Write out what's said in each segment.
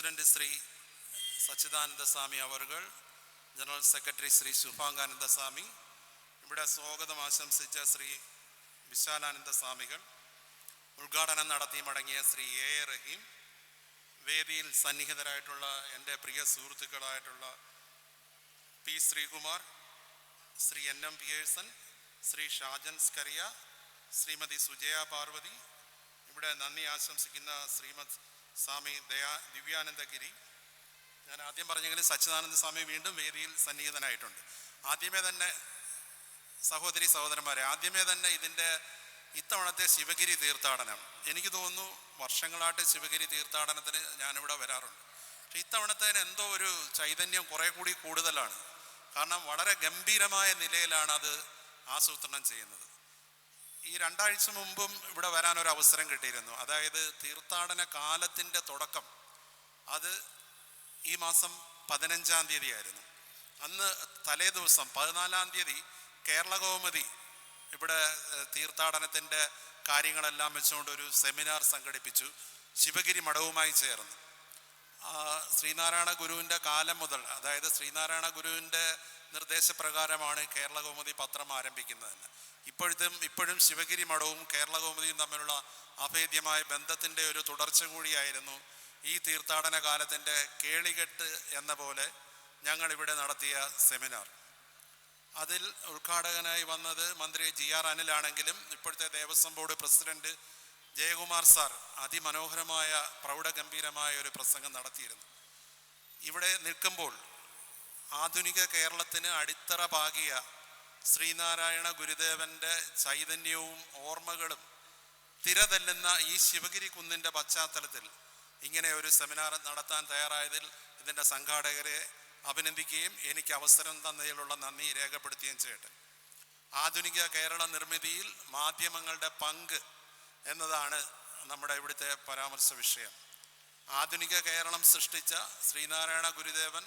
President Shri Sachidananda Swami അവർകൾ general secretary Shri Shubhangananda Swami ഇവിടെ സ്വാഗതം ആശംസിച്ച ശ്രീ വിശാലാനന്ദ സ്വാമികൾ ഉദ്ഘാടനം നടത്തി മടങ്ങിയ ശ്രീ എ എ റഹീം വേദിയിൽ സന്നിഹിതരായിട്ടുള്ള എന്റെ പ്രിയ സുഹൃത്തുക്കളായിട്ടുള്ള P Sreekumar Shri N M Pearson Shri Shajan Skaria Shrimati Sujaya Parvathy ഇവിടെ നന്ദി ആശംസിക്കുന്ന ശ്രീമത് സ്വാമി ദയാ ദിവ്യാനന്ദഗിരി. ഞാൻ ആദ്യം പറഞ്ഞെങ്കിലും സച്ചിദാനന്ദ സ്വാമി വീണ്ടും വേദിയിൽ സന്നിഹിതനായിട്ടുണ്ട്. ആദ്യമേ തന്നെ സഹോദരി സഹോദരന്മാരെ ആദ്യമേ തന്നെ ഇതിന്റെ ഇത്തവണത്തെ ശിവഗിരി തീർത്ഥാടനം. എനിക്ക് തോന്നുന്നു വർഷങ്ങളായിട്ട് ശിവഗിരി തീർത്ഥാടനത്തിന് ഞാനിവിടെ വരാറുണ്ട്. പക്ഷെ ഇത്തവണത്തേന് എന്തോ ഒരു ചൈതന്യം കുറെ കൂടി കൂടുതലാണ്. കാരണം വളരെ ഗംഭീരമായ നിലയിലാണ് അത് ആസൂത്രണം ചെയ്യുന്നത്. ഈ രണ്ടാഴ്ച മുമ്പും ഇവിടെ വരാൻ ഒരു അവസരം കിട്ടിയിരുന്നു. അതായത് തീർത്ഥാടന കാലത്തിന്റെ തുടക്കം അത് ഈ മാസം പതിനഞ്ചാം തീയതി ആയിരുന്നു അന്ന് തലേ ദിവസം പതിനാലാം തീയതി കേരള കൗമുദി ഇവിടെ തീർത്ഥാടനത്തിന്റെ കാര്യങ്ങളെല്ലാം വെച്ചുകൊണ്ട് ഒരു സെമിനാർ സംഘടിപ്പിച്ചു. ശിവഗിരി മഠവുമായി ചേർന്ന്. ശ്രീനാരായണ ഗുരുവിന്റെ കാലം മുതൽ അതായത് ശ്രീനാരായണ ഗുരുവിന്റെ നിർദ്ദേശപ്രകാരമാണ് കേരള കൗമുദി പത്രം ആരംഭിക്കുന്നതെന്ന്. ഇപ്പോഴത്തും ഇപ്പോഴും ശിവഗിരി മഠവും കേരള തമ്മിലുള്ള അഭേദ്യമായ ബന്ധത്തിന്റെ ഒരു തുടർച്ച കൂടിയായിരുന്നു ഈ തീർത്ഥാടന കാലത്തിന്റെ കേളികെട്ട് എന്ന പോലെ ഞങ്ങൾ ഇവിടെ നടത്തിയ സെമിനാർ. അതിൽ ഉദ്ഘാടകനായി വന്നത് മന്ത്രി ജി ആർ അനിലാണെങ്കിലും ഇപ്പോഴത്തെ Devaswom board president Jayakumar sir അതിമനോഹരമായ പ്രൗഢഗംഭീരമായ ഒരു പ്രസംഗം നടത്തിയിരുന്നു. ഇവിടെ നിൽക്കുമ്പോൾ ആധുനിക കേരളത്തിന് അടിത്തറ പാകിയ ശ്രീനാരായണ ഗുരുദേവന്റെ ചൈതന്യവും ഓർമ്മകളും തിരതല്ലുന്ന ഈ ശിവഗിരി കുന്നിന്റെ പശ്ചാത്തലത്തിൽ ഇങ്ങനെ ഒരു സെമിനാർ നടത്താൻ തയ്യാറായതിൽ ഇതിന്റെ സംഘാടകരെ അഭിനന്ദിക്കുകയും എനിക്ക് അവസരം തന്നതിലുള്ള നന്ദി രേഖപ്പെടുത്തുകയും ചെയ്യട്ടെ. ആധുനിക കേരള നിർമ്മിതിയിൽ മാധ്യമങ്ങളുടെ പങ്ക് എന്നതാണ് നമ്മുടെ ഇവിടുത്തെ പരാമർശ വിഷയം. ആധുനിക കേരളം സൃഷ്ടിച്ച ശ്രീനാരായണ ഗുരുദേവൻ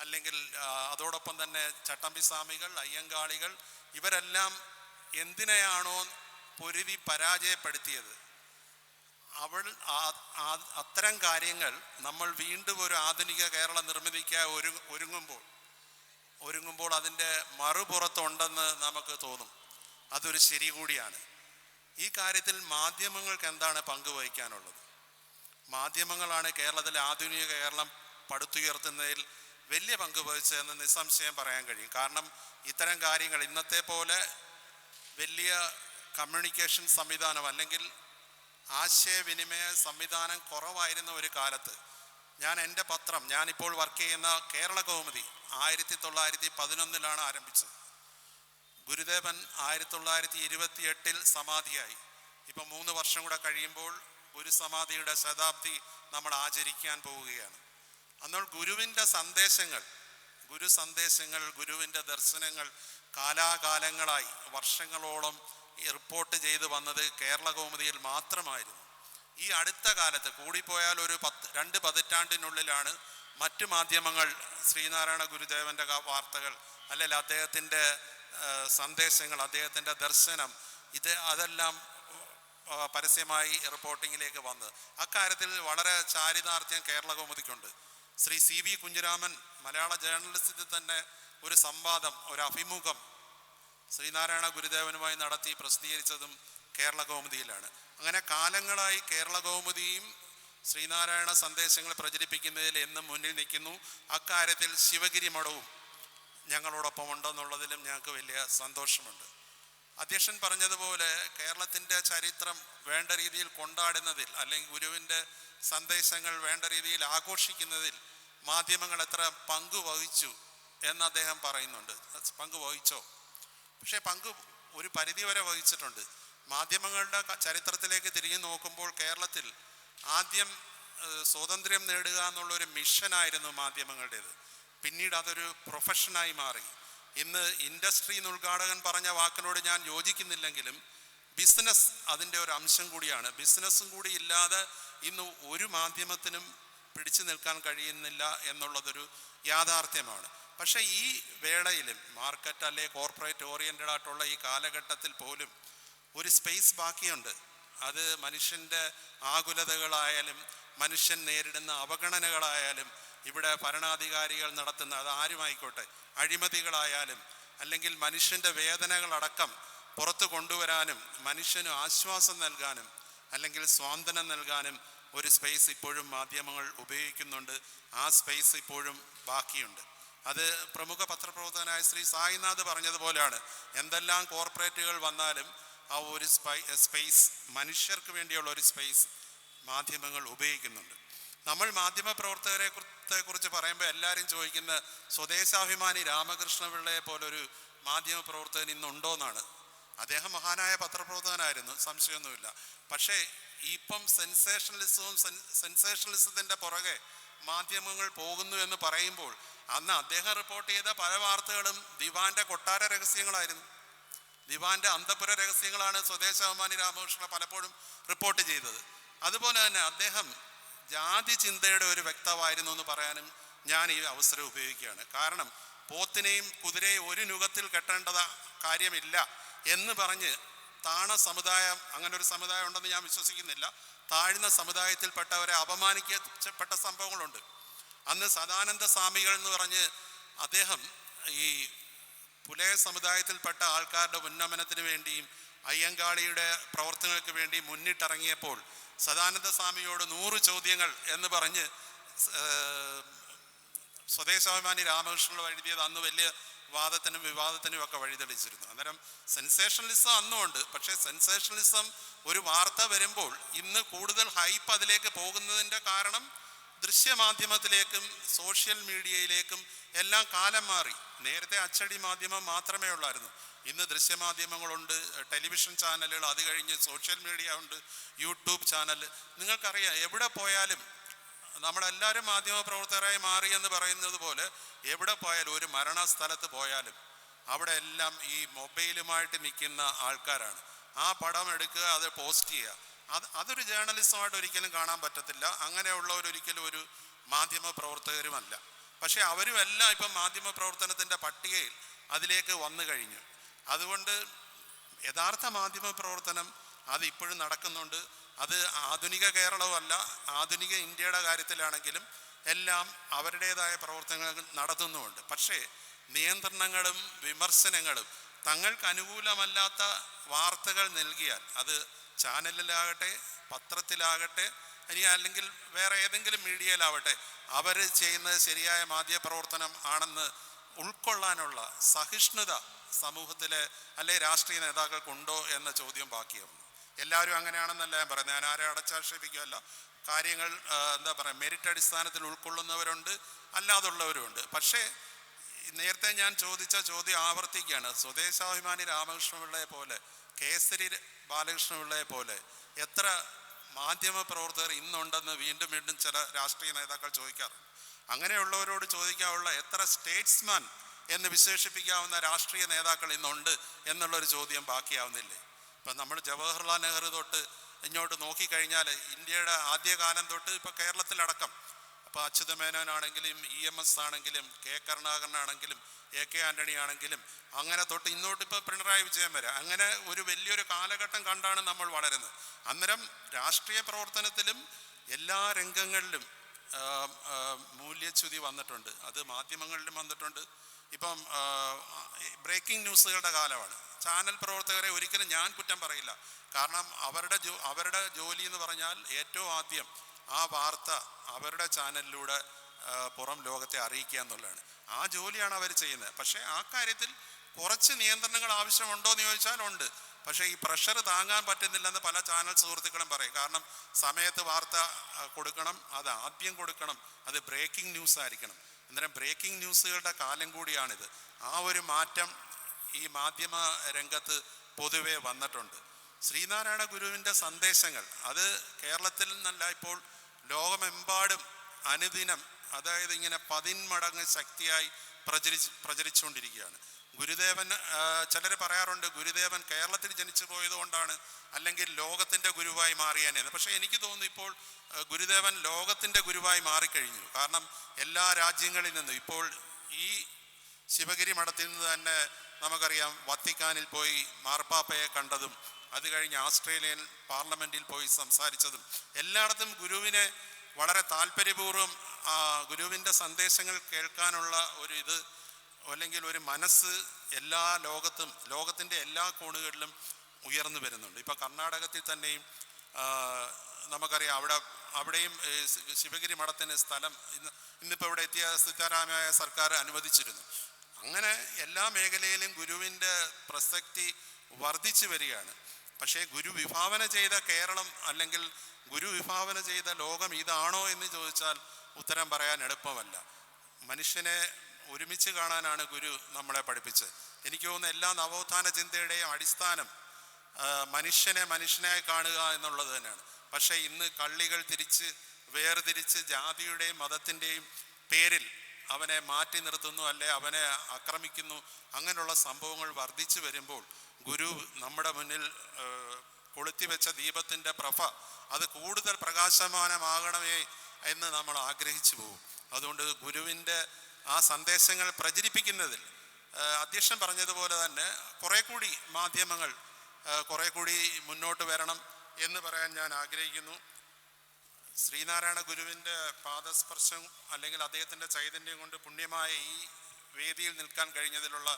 അല്ലെങ്കിൽ അതോടൊപ്പം തന്നെ ചട്ടമ്പി സ്വാമികൾ അയ്യങ്കാളികൾ ഇവരെല്ലാം എന്തിനെയാണോ പൊരുതി പരാജയപ്പെടുത്തിയത്? അവൾ അത്തരം കാര്യങ്ങൾ നമ്മൾ വീണ്ടും ഒരു ആധുനിക കേരള നിർമ്മിതിക്കായി ഒരു ഒരുങ്ങുമ്പോൾ ഒരുങ്ങുമ്പോൾ അതിന്റെ മറുപുറത്തുണ്ടെന്ന് നമുക്ക് തോന്നും. അതൊരു ശരി കൂടിയാണ്. ഈ കാര്യത്തിൽ മാധ്യമങ്ങൾക്ക് എന്താണ് പങ്കുവഹിക്കാനുള്ളത്? മാധ്യമങ്ങളാണ് കേരളത്തിലെ ആധുനിക കേരളം പടുത്തുയർത്തുന്നതിൽ വലിയ പങ്ക് വഹിച്ചതെന്ന് നിസ്സംശയം പറയാൻ കഴിയും. കാരണം ഇത്തരം കാര്യങ്ങൾ ഇന്നത്തെ പോലെ വലിയ കമ്മ്യൂണിക്കേഷൻ സംവിധാനം അല്ലെങ്കിൽ ആശയവിനിമയ സംവിധാനം കുറവായിരുന്ന ഒരു കാലത്ത് ഞാൻ എന്റെ പത്രം ഞാനിപ്പോൾ വർക്ക് ചെയ്യുന്ന കേരള കൗമുദി ആയിരത്തി തൊള്ളായിരത്തി പതിനൊന്നിലാണ് ആരംഭിച്ചത്. ഗുരുദേവൻ ആയിരത്തി തൊള്ളായിരത്തി ഇരുപത്തി എട്ടിൽ സമാധിയായി. ഇപ്പം മൂന്ന് വർഷം കൂടെ കഴിയുമ്പോൾ ഗുരുസമാധിയുടെ ശതാബ്ദി നമ്മൾ ആചരിക്കാൻ പോവുകയാണ്. എന്നാൽ ഗുരുവിന്റെ സന്ദേശങ്ങൾ ഗുരു സന്ദേശങ്ങൾ ഗുരുവിന്റെ ദർശനങ്ങൾ കാലാകാലങ്ങളായി വർഷങ്ങളോളം റിപ്പോർട്ട് ചെയ്ത് വന്നത് കേരള കൗമുദിയിൽ മാത്രമായിരുന്നു. ഈ അടുത്ത കാലത്ത് കൂടിപ്പോയാൽ ഒരു പത്ത് രണ്ട് പതിറ്റാണ്ടിനുള്ളിലാണ് മറ്റു മാധ്യമങ്ങൾ ശ്രീനാരായണ ഗുരുദേവന്റെ വാർത്തകൾ അല്ലെങ്കിൽ അദ്ദേഹത്തിന്റെ സന്ദേശങ്ങൾ അദ്ദേഹത്തിന്റെ ദർശനം ഇത് അതെല്ലാം പരസ്യമായി റിപ്പോർട്ടിങ്ങിലേക്ക് വന്നത്. അക്കാര്യത്തിൽ വളരെ ചാരിതാർത്ഥ്യം കേരള കൗമുദിക്കുണ്ട്. ശ്രീ സി വി കുഞ്ഞിരാമൻ മലയാള ജേർണലിസത്തിൽ തന്നെ ഒരു സംവാദം ഒരു അഭിമുഖം ശ്രീനാരായണ ഗുരുദേവനുമായി നടത്തി പ്രസിദ്ധീകരിച്ചതും കേരള കൗമുദിയിലാണ്. അങ്ങനെ കാലങ്ങളായി കേരള കൗമുദിയും ശ്രീനാരായണ സന്ദേശങ്ങൾ പ്രചരിപ്പിക്കുന്നതിൽ എന്നും മുന്നിൽ നിൽക്കുന്നു. അക്കാര്യത്തിൽ ശിവഗിരി മഠവും ഞങ്ങളോടൊപ്പം ഉണ്ടെന്നുള്ളതിലും ഞങ്ങൾക്ക് വലിയ സന്തോഷമുണ്ട്. അധ്യക്ഷൻ പറഞ്ഞതുപോലെ കേരളത്തിന്റെ ചരിത്രം വേണ്ട രീതിയിൽ കൊണ്ടാടുന്നതിൽ അല്ലെങ്കിൽ ഗുരുവിന്റെ സന്ദേശങ്ങൾ വേണ്ട രീതിയിൽ ആഘോഷിക്കുന്നതിൽ മാധ്യമങ്ങൾ എത്ര പങ്ക് വഹിച്ചു എന്ന് അദ്ദേഹം പറയുന്നുണ്ട്. പങ്കു വഹിച്ചോ? പക്ഷേ പങ്ക് ഒരു പരിധി വരെ വഹിച്ചിട്ടുണ്ട്. മാധ്യമങ്ങളുടെ ചരിത്രത്തിലേക്ക് തിരിഞ്ഞു നോക്കുമ്പോൾ കേരളത്തിൽ ആദ്യം സ്വാതന്ത്ര്യം നേടുക എന്നുള്ള ഒരു മിഷനായിരുന്നു മാധ്യമങ്ങളുടേത്. പിന്നീട് അതൊരു പ്രൊഫഷനായി മാറി. ഇന്ന് ഇൻഡസ്ട്രി എന്ന് ഉദ്ഘാടകൻ പറഞ്ഞ വാക്കിനോട് ഞാൻ യോജിക്കുന്നില്ലെങ്കിലും ബിസിനസ് അതിന്റെ ഒരു അംശം കൂടിയാണ്. ബിസിനസ്സും കൂടി ഇല്ലാതെ ഇന്ന് ഒരു മാധ്യമത്തിനും പിടിച്ചു നിൽക്കാൻ കഴിയുന്നില്ല എന്നുള്ളതൊരു യാഥാർത്ഥ്യമാണ്. പക്ഷേ ഈ വേളയിലും മാർക്കറ്റ് അല്ലെ കോർപ്പറേറ്റ് ഓറിയന്റഡ് ആയിട്ടുള്ള ഈ കാലഘട്ടത്തിൽ പോലും ഒരു സ്പേസ് ബാക്കിയുണ്ട്. അത് മനുഷ്യന്റെ ആകുലതകളായാലും മനുഷ്യൻ നേരിടുന്ന അവഗണനകളായാലും ഇവിടെ ഭരണാധികാരികൾ നടത്തുന്ന അത് ആരുമായിക്കോട്ടെ? അഴിമതികളായാലും അല്ലെങ്കിൽ മനുഷ്യന്റെ വേദനകളടക്കം പുറത്തു കൊണ്ടുവരാനും മനുഷ്യന് ആശ്വാസം നൽകാനും അല്ലെങ്കിൽ സ്വാന്തനം നൽകാനും ഒരു സ്പേസ് ഇപ്പോഴും മാധ്യമങ്ങൾ ഉപയോഗിക്കുന്നുണ്ട്. ആ സ്പേസ് ഇപ്പോഴും ബാക്കിയുണ്ട്. അത് പ്രമുഖ പത്രപ്രവർത്തകനായ ശ്രീ സായിനാഥ് പറഞ്ഞതുപോലെയാണ്. എന്തെല്ലാം കോർപ്പറേറ്റുകൾ വന്നാലും ആ ഒരു സ്പേസ് മനുഷ്യർക്ക് വേണ്ടിയുള്ള ഒരു സ്പേസ് മാധ്യമങ്ങൾ ഉപയോഗിക്കുന്നുണ്ട്. നമ്മൾ മാധ്യമ പ്രവർത്തകരെ കുറിച്ച് പറയുമ്പോൾ എല്ലാവരും ചോദിക്കുന്ന സ്വദേശാഭിമാനി രാമകൃഷ്ണ പിള്ളയെ പോലൊരു മാധ്യമ പ്രവർത്തകൻ ഇന്നുണ്ടോ എന്നാണ് അദ്ദേഹം മഹാനായ പത്രപ്രവർത്തകനായിരുന്നു സംശയമൊന്നുമില്ല. പക്ഷേ ഇപ്പം സെൻസേഷണലിസവും സെൻസേഷണലിസത്തിന്റെ പുറകെ മാധ്യമങ്ങൾ പോകുന്നു എന്ന് പറയുമ്പോൾ അന്ന് അദ്ദേഹം റിപ്പോർട്ട് ചെയ്ത പല വാർത്തകളും ദിവാന്റെ കൊട്ടാര രഹസ്യങ്ങളായിരുന്നു. ദിവാന്റെ അന്തപുര രഹസ്യങ്ങളാണ് സ്വദേശാഭിമാനി രാമകൃഷ്ണ പലപ്പോഴും റിപ്പോർട്ട് ചെയ്തത്. അതുപോലെ തന്നെ അദ്ദേഹം ജാതി ചിന്തയുടെ ഒരു വ്യക്തമായിരുന്നു എന്ന് പറയാനും ഞാൻ ഈ അവസരം ഉപയോഗിക്കുകയാണ്. കാരണം പോത്തിനെയും കുതിരയെയും ഒരു നുഖത്തിൽ കെട്ടേണ്ടത കാര്യമില്ല എന്ന് പറഞ്ഞ് താണ സമുദായം അങ്ങനെ ഒരു സമുദായം ഉണ്ടെന്ന് ഞാൻ വിശ്വസിക്കുന്നില്ല. താഴ്ന്ന സമുദായത്തിൽപ്പെട്ടവരെ അപമാനിക്കപ്പെട്ട സംഭവങ്ങളുണ്ട്. അന്ന് സദാനന്ദ സ്വാമികൾ എന്ന് പറഞ്ഞ് അദ്ദേഹം ഈ പുലയ സമുദായത്തിൽപ്പെട്ട ആൾക്കാരുടെ ഉന്നമനത്തിന് വേണ്ടിയും അയ്യങ്കാളിയുടെ പ്രവർത്തനങ്ങൾക്ക് വേണ്ടി മുന്നിട്ടിറങ്ങിയപ്പോൾ സദാനന്ദ സ്വാമിയോട് നൂറ് ചോദ്യങ്ങൾ എന്ന് പറഞ്ഞ് സ്വദേശാഭിമാനി രാമകൃഷ്ണൻ എഴുതിയത് അന്ന് വലിയ വാദത്തിനും വിവാദത്തിനും ഒക്കെ വഴിതെളിച്ചിരുന്നു. അന്നേരം സെൻസേഷണലിസം അന്നുമുണ്ട്. പക്ഷേ സെൻസേഷണലിസം ഒരു വാർത്ത വരുമ്പോൾ ഇന്ന് കൂടുതൽ ഹൈപ്പ് അതിലേക്ക് പോകുന്നതിന്റെ കാരണം ദൃശ്യമാധ്യമത്തിലേക്കും സോഷ്യൽ മീഡിയയിലേക്കും എല്ലാം കാലം മാറി. നേരത്തെ അച്ചടി മാധ്യമം മാത്രമേ ഉള്ളായിരുന്നു. ഇന്ന് ദൃശ്യമാധ്യമങ്ങളുണ്ട് ടെലിവിഷൻ ചാനലുകൾ അത് കഴിഞ്ഞ് സോഷ്യൽ മീഡിയ ഉണ്ട് യൂട്യൂബ് ചാനൽ നിങ്ങൾക്കറിയാം എവിടെ പോയാലും നമ്മളെല്ലാവരും മാധ്യമ പ്രവർത്തകരായി മാറി എന്ന് പറയുന്നത് പോലെ എവിടെ പോയാലും ഒരു മരണസ്ഥലത്ത് പോയാലും അവിടെ എല്ലാം ഈ മൊബൈലുമായിട്ട് നിൽക്കുന്ന ആൾക്കാരാണ്. ആ പടം എടുക്കുക അത് പോസ്റ്റ് ചെയ്യുക. അത് അതൊരു ജേർണലിസമായിട്ട് ഒരിക്കലും കാണാൻ പറ്റത്തില്ല. അങ്ങനെയുള്ളവരൊരിക്കലും ഒരു മാധ്യമ പ്രവർത്തകരുമല്ല പക്ഷേ അവരും എല്ലാം ഇപ്പം മാധ്യമ പ്രവർത്തനത്തിന്റെ പട്ടികയിൽ അതിലേക്ക് വന്നു കഴിഞ്ഞു. അതുകൊണ്ട് യഥാർത്ഥ മാധ്യമ പ്രവർത്തനം അത് ഇപ്പോഴും നടക്കുന്നുണ്ട്. അത് ആധുനിക കേരളവുമല്ല ആധുനിക ഇന്ത്യയുടെ കാര്യത്തിലാണെങ്കിലും എല്ലാം അവരുടേതായ പ്രവർത്തനങ്ങൾ നടത്തുന്നുമുണ്ട്. പക്ഷേ നിയന്ത്രണങ്ങളും വിമർശനങ്ങളും തങ്ങൾക്ക് അനുകൂലമല്ലാത്ത വാർത്തകൾ നൽകിയാൽ അത് ചാനലിലാകട്ടെ പത്രത്തിലാകട്ടെ ഇനി അല്ലെങ്കിൽ വേറെ ഏതെങ്കിലും മീഡിയയിലാവട്ടെ അവർ ചെയ്യുന്നത് ശരിയായ മാധ്യമ പ്രവർത്തനം ആണെന്ന് ഉൾക്കൊള്ളാനുള്ള സഹിഷ്ണുത സമൂഹത്തിലെ അല്ലെ രാഷ്ട്രീയ നേതാക്കൾക്കുണ്ടോ എന്ന ചോദ്യം ബാക്കിയാവുന്നു. എല്ലാവരും അങ്ങനെയാണെന്നല്ല ഞാൻ പറയുന്നത്. ഞാൻ ആരെ അടച്ചാക്ഷേപിക്കുകയല്ല. കാര്യങ്ങൾ എന്താ പറയുക മെറിറ്റ് അടിസ്ഥാനത്തിൽ ഉൾക്കൊള്ളുന്നവരുണ്ട് അല്ലാതുള്ളവരുണ്ട് പക്ഷേ നേരത്തെ ഞാൻ ചോദിച്ച ചോദ്യം ആവർത്തിക്കുകയാണ്. സ്വദേശാഭിമാനി രാമകൃഷ്ണപിള്ളയെ പോലെ കേസരി ബാലകൃഷ്ണപിള്ളയെ പോലെ എത്ര മാധ്യമ പ്രവർത്തകർ ഇന്നുണ്ടെന്ന് വീണ്ടും വീണ്ടും ചില രാഷ്ട്രീയ നേതാക്കൾ ചോദിക്കാറുണ്ട്. അങ്ങനെയുള്ളവരോട് ചോദിക്കാനുള്ള എത്ര സ്റ്റേറ്റ്സ്മാൻ എന്ന് വിശേഷിപ്പിക്കാവുന്ന രാഷ്ട്രീയ നേതാക്കൾ ഇന്നുണ്ട് എന്നുള്ളൊരു ചോദ്യം ബാക്കിയാവുന്നില്ലേ? ഇപ്പം നമ്മൾ ജവഹർലാൽ നെഹ്റു തൊട്ട് ഇങ്ങോട്ട് നോക്കിക്കഴിഞ്ഞാൽ ഇന്ത്യയുടെ ആദ്യകാലം തൊട്ട് ഇപ്പോൾ കേരളത്തിലടക്കം. അപ്പോൾ അച്യുതമേനോനാണെങ്കിലും ഇ എം എസ് ആണെങ്കിലും കെ കരുണാകരനാണെങ്കിലും എ കെ ആന്റണി ആണെങ്കിലും അങ്ങനെ തൊട്ട് ഇന്നോട്ട് ഇപ്പോൾ പിണറായി വിജയൻ വരെ. അങ്ങനെ ഒരു വലിയൊരു കാലഘട്ടം കണ്ടാണ് നമ്മൾ വളരുന്നത്. അന്നേരം രാഷ്ട്രീയ പ്രവർത്തനത്തിലും എല്ലാ രംഗങ്ങളിലും മൂല്യച്യുതി വന്നിട്ടുണ്ട്. അത് മാധ്യമങ്ങളിലും വന്നിട്ടുണ്ട്. ഇപ്പം ബ്രേക്കിംഗ് ന്യൂസുകളുടെ കാലമാണ്. ചാനൽ പ്രവർത്തകരെ ഒരിക്കലും ഞാൻ കുറ്റം പറയില്ല. കാരണം അവരുടെ ജോ അവരുടെ ജോലി എന്ന് പറഞ്ഞാൽ ഏറ്റവും ആദ്യം ആ വാർത്ത അവരുടെ ചാനലിലൂടെ പുറം ലോകത്തെ അറിയിക്കുക എന്നുള്ളതാണ്. ആ ജോലിയാണ് അവർ ചെയ്യുന്നത്. പക്ഷേ ആ കാര്യത്തിൽ കുറച്ച് നിയന്ത്രണങ്ങൾ ആവശ്യമുണ്ടോ എന്ന് ചോദിച്ചാൽ ഉണ്ട്. പക്ഷേ ഈ പ്രഷർ താങ്ങാൻ പറ്റുന്നില്ലെന്ന് പല ചാനൽ സുഹൃത്തുക്കളും പറയും. കാരണം സമയത്ത് വാർത്ത കൊടുക്കണം അത് ആദ്യം കൊടുക്കണം അത് ബ്രേക്കിംഗ് ന്യൂസ് ആയിരിക്കണം. അന്നേരം ബ്രേക്കിംഗ് ന്യൂസുകളുടെ കാലം കൂടിയാണിത്. ആ ഒരു മാറ്റം ഈ മാധ്യമ രംഗത്ത് പൊതുവെ വന്നിട്ടുണ്ട്. ശ്രീനാരായണ ഗുരുവിന്റെ സന്ദേശങ്ങൾ അത് കേരളത്തിൽ നിന്നല്ല ഇപ്പോൾ ലോകമെമ്പാടും അനുദിനം അതായത് ഇങ്ങനെ പതിന്മടങ്ങ് ശക്തിയായി പ്രചരിച്ച് പ്രചരിച്ചുകൊണ്ടിരിക്കുകയാണ്. ഗുരുദേവൻ ചിലർ പറയാറുണ്ട് ഗുരുദേവൻ കേരളത്തിൽ ജനിച്ചു പോയതുകൊണ്ടാണ് അല്ലെങ്കിൽ ലോകത്തിന്റെ ഗുരുവായി മാറിയാനേന്ന് പക്ഷേ എനിക്ക് തോന്നുന്നു ഇപ്പോൾ ഗുരുദേവൻ ലോകത്തിന്റെ ഗുരുവായി മാറിക്കഴിഞ്ഞു. കാരണം എല്ലാ രാജ്യങ്ങളിൽ നിന്നും ഇപ്പോൾ ഈ ശിവഗിരി മഠത്തിൽ നിന്ന് തന്നെ നമുക്കറിയാം വത്തിക്കാനിൽ പോയി മാർപ്പാപ്പയെ കണ്ടതും അത് കഴിഞ്ഞ് ആസ്ട്രേലിയൻ പാർലമെന്റിൽ പോയി സംസാരിച്ചതും. എല്ലായിടത്തും ഗുരുവിനെ വളരെ താല്പര്യപൂർവം ഗുരുവിന്റെ സന്ദേശങ്ങൾ കേൾക്കാനുള്ള ഒരു ഇത് അല്ലെങ്കിൽ ഒരു മനസ്സ് എല്ലാ ലോകത്തും ലോകത്തിന്റെ എല്ലാ കോണുകളിലും ഉയർന്നു വരുന്നുണ്ട്. ഇപ്പോൾ കർണാടകത്തിൽ തന്നെയും നമുക്കറിയാം അവിടെ അവിടെയും ശിവഗിരി മഠത്തിന് സ്ഥലം ഇന്ന് ഇന്നിപ്പോൾ ഇവിടെ എത്തിയ സീതാരാമയായ സർക്കാർ അനുവദിച്ചിരുന്നു. അങ്ങനെ എല്ലാ മേഖലയിലും ഗുരുവിന്റെ പ്രസക്തി വർദ്ധിച്ചു വരികയാണ്. പക്ഷേ ഗുരു വിഭാവന ചെയ്ത കേരളം അല്ലെങ്കിൽ ഗുരു വിഭാവന ചെയ്ത ലോകം ഇതാണോ എന്ന് ചോദിച്ചാൽ ഉത്തരം പറയാൻ എളുപ്പമല്ല. മനുഷ്യനെ ഒരുമിച്ച് കാണാനാണ് ഗുരു നമ്മളെ പഠിപ്പിച്ചത്. എനിക്ക് തോന്നുന്നു എല്ലാ നവോത്ഥാന ചിന്തയുടെയും അടിസ്ഥാനം മനുഷ്യനെ മനുഷ്യനായി കാണുക എന്നുള്ളത് തന്നെയാണ്. പക്ഷേ ഇന്ന് കള്ളികൾ തിരിച്ച് വേർതിരിച്ച് ജാതിയുടെയും മതത്തിന്റെയും പേരിൽ അവനെ മാറ്റി നിർത്തുന്നു അല്ലെ അവനെ ആക്രമിക്കുന്നു അങ്ങനെയുള്ള സംഭവങ്ങൾ വർദ്ധിച്ചു വരുമ്പോൾ ഗുരു നമ്മുടെ മുന്നിൽ കൊളുത്തി വെച്ച ദീപത്തിന്റെ പ്രഭ അത് കൂടുതൽ പ്രകാശമാനമാകണമേ എന്ന് നമ്മൾ ആഗ്രഹിച്ചു പോകും. അതുകൊണ്ട് ഗുരുവിന്റെ ആ സന്ദേശങ്ങൾ പ്രചരിപ്പിക്കുന്നതിൽ അധ്യക്ഷൻ പറഞ്ഞതുപോലെ തന്നെ കുറെ കൂടി മാധ്യമങ്ങൾ കുറെ കൂടി മുന്നോട്ട് വരണം എന്ന് പറയാൻ ഞാൻ ആഗ്രഹിക്കുന്നു. ശ്രീനാരായണ ഗുരുവിന്റെ പാദസ്പർശം അല്ലെങ്കിൽ അദ്ദേഹത്തിന്റെ ചൈതന്യം കൊണ്ട് പുണ്യമായ ഈ വേദിയിൽ നിൽക്കാൻ കഴിഞ്ഞതിലുള്ള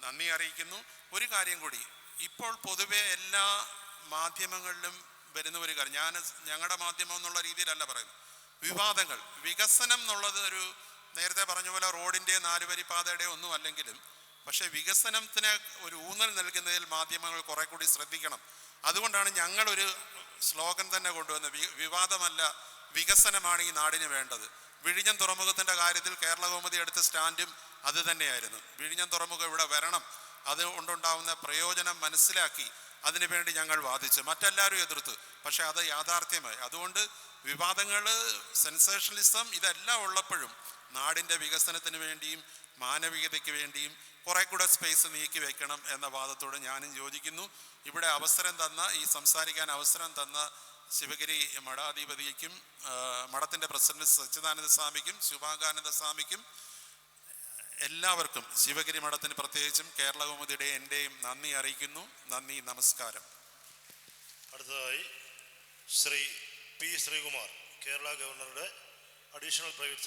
നന്ദി അറിയിക്കുന്നു. ഒരു കാര്യം കൂടി ഇപ്പോൾ പൊതുവെ എല്ലാ മാധ്യമങ്ങളിലും വരുന്ന ഒരു കാര്യം ഞാൻ ഞങ്ങളുടെ മാധ്യമം എന്നുള്ള രീതിയിലല്ല പറയുന്നത്. വിവാദങ്ങൾ വികസനം എന്നുള്ളത് ഒരു നേരത്തെ പറഞ്ഞ പോലെ റോഡിന്റെ നാലുവരി പാതയുടെ ഒന്നും അല്ലെങ്കിലും പക്ഷേ വികസനത്തിന് ഒരു ഊന്നൽ നൽകുന്നതിൽ മാധ്യമങ്ങൾ കുറെ കൂടി ശ്രദ്ധിക്കണം. അതുകൊണ്ടാണ് ഞങ്ങളൊരു സ്ലോഗൻ തന്നെ കൊണ്ടുവന്ന് വിവാദമല്ല വികസനമാണ് ഈ നാടിന് വേണ്ടത്. വിഴിഞ്ഞം തുറമുഖത്തിന്റെ കാര്യത്തിൽ കേരള കോമതി എടുത്ത സ്റ്റാൻഡും അത് തന്നെയായിരുന്നു. വിഴിഞ്ഞം തുറമുഖം ഇവിടെ വരണം അത് കൊണ്ടുണ്ടാവുന്ന പ്രയോജനം മനസ്സിലാക്കി അതിനുവേണ്ടി ഞങ്ങൾ വാദിച്ചു. മറ്റെല്ലാവരും എതിർത്തു പക്ഷേ അത് യാഥാർത്ഥ്യമായി. അതുകൊണ്ട് വിവാദങ്ങൾ സെൻസേഷണലിസം ഇതെല്ലാം ഉള്ളപ്പോഴും നാടിന്റെ വികസനത്തിന് വേണ്ടിയും മാനവികതയ്ക്ക് വേണ്ടിയും കുറെ കൂടെ സ്പേസ് നീക്കി വെക്കണം എന്ന വാദത്തോട് ഞാനും യോജിക്കുന്നു. ഇവിടെ അവസരം തന്ന ഈ സംസാരിക്കാൻ അവസരം തന്ന ശിവഗിരി മഠാധിപതിക്കും മഠത്തിന്റെ പ്രസിഡന്റ് സച്ചിദാനന്ദ സ്വാമിക്കും ശുഭാകാനന്ദ സ്വാമിക്കും എല്ലാവർക്കും ശിവഗിരി മഠത്തിന് പ്രത്യേകിച്ചും കേരള കൗമുദിയുടെ എന്റെയും നന്ദി അറിയിക്കുന്നു. നന്ദി നമസ്കാരം. അടുത്തതായി ശ്രീ പി ശ്രീകുമാർ കേരള ഗവർണറുടെ അഡീഷണൽ പ്രൈവറ്റ്